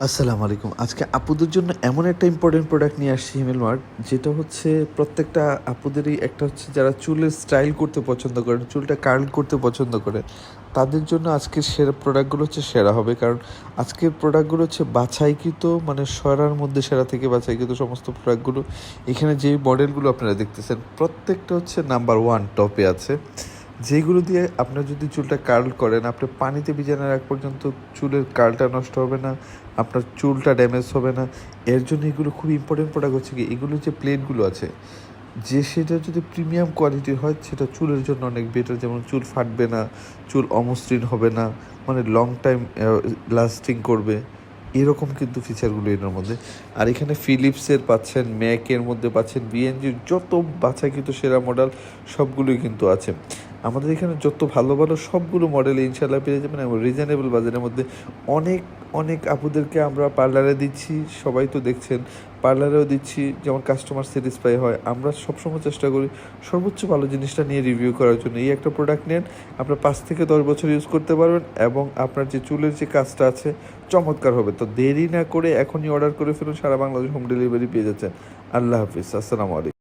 আসসালামু আলাইকুম। আজকে আপুদের জন্য এমন একটা ইম্পর্টেন্ট প্রোডাক্ট নিয়ে আসছি হিমেল মার্ট যেটা হচ্ছে প্রত্যেকটা আপুদেরই একটা হচ্ছে যারা চুলের স্টাইল করতে পছন্দ করেন চুলটা কার্ল করতে পছন্দ করে, তাদের জন্য আজকের সেরা প্রোডাক্টগুলো হচ্ছে সেরা হবে। কারণ আজকের প্রোডাক্টগুলো হচ্ছে বাছাইকৃত মানে সরার মধ্যে সেরা থেকে বাছাইকৃত সমস্ত প্রোডাক্টগুলো এখানে যে মডেলগুলো আপনারা দেখতেছেন, প্রত্যেকটা হচ্ছে নাম্বার ওয়ান টপে আছে। যেগুলো দিয়ে আপনার যদি চুলটা কার্ল করেন আপনি পানিতে ভিজানোর আগ পর্যন্ত চুলের কার্লটা নষ্ট হবে না, আপনার চুলটা ড্যামেজ হবে না। এর জন্য এগুলো খুব ইম্পর্টেন্ট প্রোডাক্ট হচ্ছে কি, এগুলো যে প্লেটগুলো আছে, যে সেটা যদি প্রিমিয়াম কোয়ালিটির হয়, সেটা চুলের জন্য অনেক বেটার যেমন চুল ফাটবে না, চুল অমসৃণ হবে না মানে লং টাইম লাস্টিং করবে। এরকম কিন্তু ফিচারগুলো এর মধ্যে। আর এখানে ফিলিপসের পাচ্ছেন ম্যাকের মধ্যে পাচ্ছেন বিএনজির যত বাছাইকৃত সেরা মডেল সবগুলোই কিন্তু আছে। আমাদের এখানে যত ভালো ভালো সবগুলো মডেল ইনশাল্লাহ পেয়ে যাবেন এবং রিজনেবল বাজারের মধ্যে অনেক অনেক আপুদেরকে আমরা পার্লারে দিচ্ছি, সবাই তো দেখছেন। পার্লারেও দিচ্ছি, যেমন কাস্টমার স্যাটিসফাই হয়। আমরা সবসময় চেষ্টা করি সর্বোচ্চ ভালো জিনিসটা নিয়ে রিভিউ করার জন্য। এই একটা প্রোডাক্ট নেন, আপনার পাঁচ থেকে দশ বছর ইউজ করতে পারবেন এবং আপনার যে চুলের যে কাজটা আছে, চমৎকার হবে। তো দেরি না করে এখনই অর্ডার করে ফেলুন, সারা বাংলাদেশ হোম ডেলিভারি পেয়ে যাচ্ছেন। আল্লাহ হাফিজ, আসসালামু আলাইকুম।